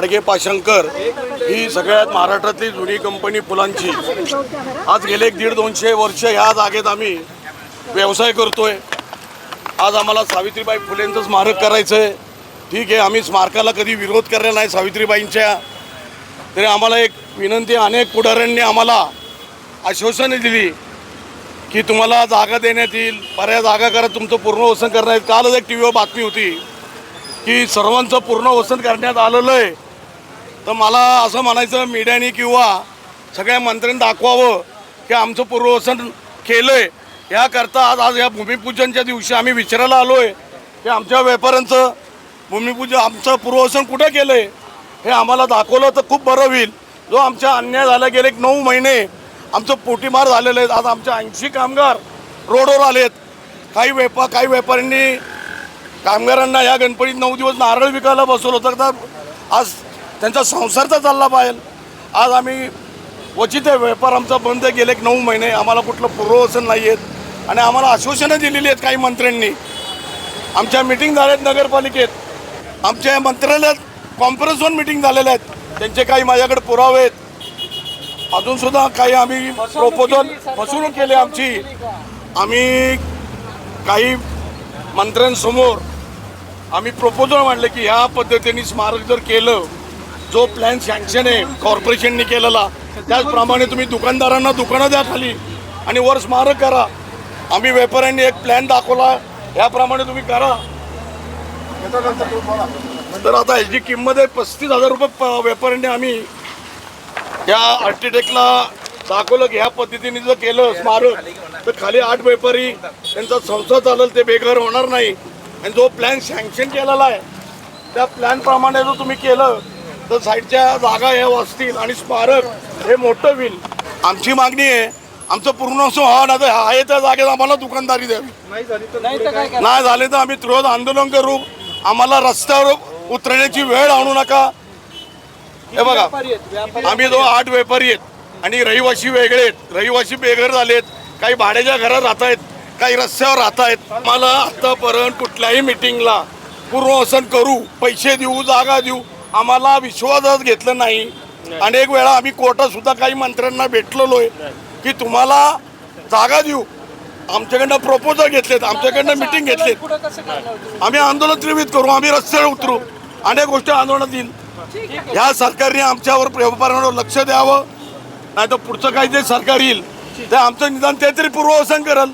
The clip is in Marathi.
आडगे पाशंकर ही सगळ्यात महाराष्ट्रातली जुनी कंपनी फुलांची. आज गेले एक दीड दोनशे वर्ष ह्या जागेत आम्ही व्यवसाय करतोय. आज आम्हाला सावित्रीबाई फुलेंचं स्मारक करायचं आहे ठीक आहे आम्ही स्मारकाला कधी विरोध केलेला नाही सावित्रीबाईंच्या. तरी आम्हाला एक विनंती अनेक पुढाऱ्यांनी आम्हाला आश्वासने दिली की तुम्हाला जागा देण्यात येईल. बऱ्या जागा करा तुमचं पूर्ण वसन करण्यात येईल. कालच एक टी व्हीवर बातमी होती की सर्वांचं पूर्ण वसन करण्यात आलेलं आहे. तर मला असं म्हणायचं मीडियाने किंवा सगळ्या मंत्र्यांनी दाखवावं की आमचं पूर्वसन केलं आहे याकरता आज आज या भूमिपूजनच्या दिवशी आम्ही विचारायला आलो आहे की आमच्या व्यापाऱ्यांचं भूमिपूजन आमचं पूर्वसन कुठं केलं आहे हे आम्हाला दाखवलं तर खूप बरं होईल. जो आमच्या अन्याय झाला गेले एक नऊ महिने आमचं पोटीमार झालेलं आहे आज आमच्या ऐंशी कामगार रोडवर आलेत. काही व्यापा काही व्यापाऱ्यांनी कामगारांना या गणपतीत नऊ दिवस नारळ विकायला बसवलं होतं. तर आज त्यांचा संसार तर चालला पाहिजे. आज आम्ही क्वचित व्यापार आमचा बंद गेले एक नऊ महिने. आम्हाला कुठलं पूर्ववसन नाही आहेत आणि आम्हाला आश्वासनं दिलेली आहेत काही मंत्र्यांनी. आमच्या मिटिंग आहेत नगरपालिकेत. आमच्या मंत्रालयात कॉन्फरन्स मिटिंग झालेल्या आहेत. त्यांचे काही माझ्याकडे पुरावे आहेत. अजूनसुद्धा काही आम्ही प्रपोजल फसवणूक केली आमची. आम्ही काही मंत्र्यांसमोर आम्ही प्रपोजल मांडले की ह्या पद्धतीने स्मारक जर केलं जो प्लॅन सँक्शन आहे कॉर्पोरेशनने केलेला त्याचप्रमाणे तुम्ही दुकानदारांना दुकानं द्या खाली आणि वर स्मारक करा. आम्ही व्यापाऱ्यांनी एक प्लॅन दाखवला याप्रमाणे तुम्ही करा. तर आता ह्याची किंमत आहे पस्तीस हजार रुपये प- व्यापाऱ्यांनी आम्ही त्या आर्किटेक्टला दाखवलं की ह्या पद्धतीने जर केलं स्मारक तर खाली आठ व्यापारी त्यांचा संसार चालेल ते बेघर होणार नाही. आणि जो प्लॅन सँक्शन केलेला आहे त्या प्लॅनप्रमाणे जर तुम्ही केलं तर साईडच्या जागा हे वाचतील आणि स्मारक हे मोठं होईल. आमची मागणी आहे. आमचं पूर्ण असं व्हावं आहे त्या जागेत आम्हाला दुकानदारी द्यावी. नाही झाले तर आम्ही तुरंत आंदोलन करू. आम्हाला रस्त्यावर उतरण्याची वेळ आणू नका. हे बघा आम्ही जो आठ व्यापारी आहेत आणि रहिवासी वेगळे आहेत. रहिवासी बेघर झालेत. काही भाड्याच्या घरात राहत आहेत काही रस्त्यावर राहत आहेत. मला आतापर्यंत कुठल्याही मिटिंगला पूर्ववसन करू. पैसे देऊ जागा देऊ. आम्हाला विश्वासच घेतलं नाही. अनेक वेळा आम्ही कोर्टात सुद्धा काही मंत्र्यांना भेटलेलो आहे की तुम्हाला जागा देऊ. आमच्याकडनं प्रपोजल घेतलेत आमच्याकडनं मिटिंग घेतलेत. आम्ही आंदोलन त्रिवित करू आम्ही रस्त्यावर उतरू. अनेक गोष्टी आंदोलनात येईल. ह्या सरकारने आमच्यावर व्यापाऱ्यांवर लक्ष द्यावं. नाही तर पुढचं काही जे सरकार येईल ते आमचं निदान ते तरी पूर्ववसन करेल.